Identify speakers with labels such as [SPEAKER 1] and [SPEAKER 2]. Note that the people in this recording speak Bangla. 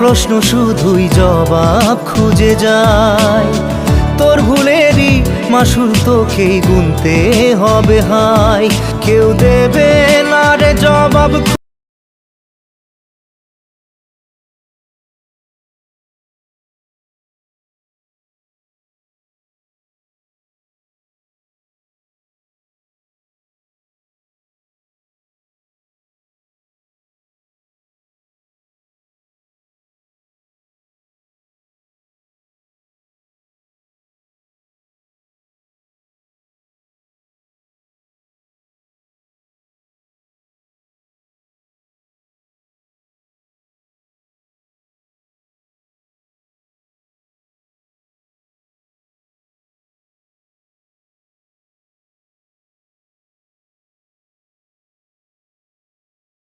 [SPEAKER 1] প্রশ্ন শুধুই জবাব খুঁজে যায়। তোর ভুলেরই মাসুল তোকেই গুনতে হবে হাই। কেউ দেবে না রে জবাব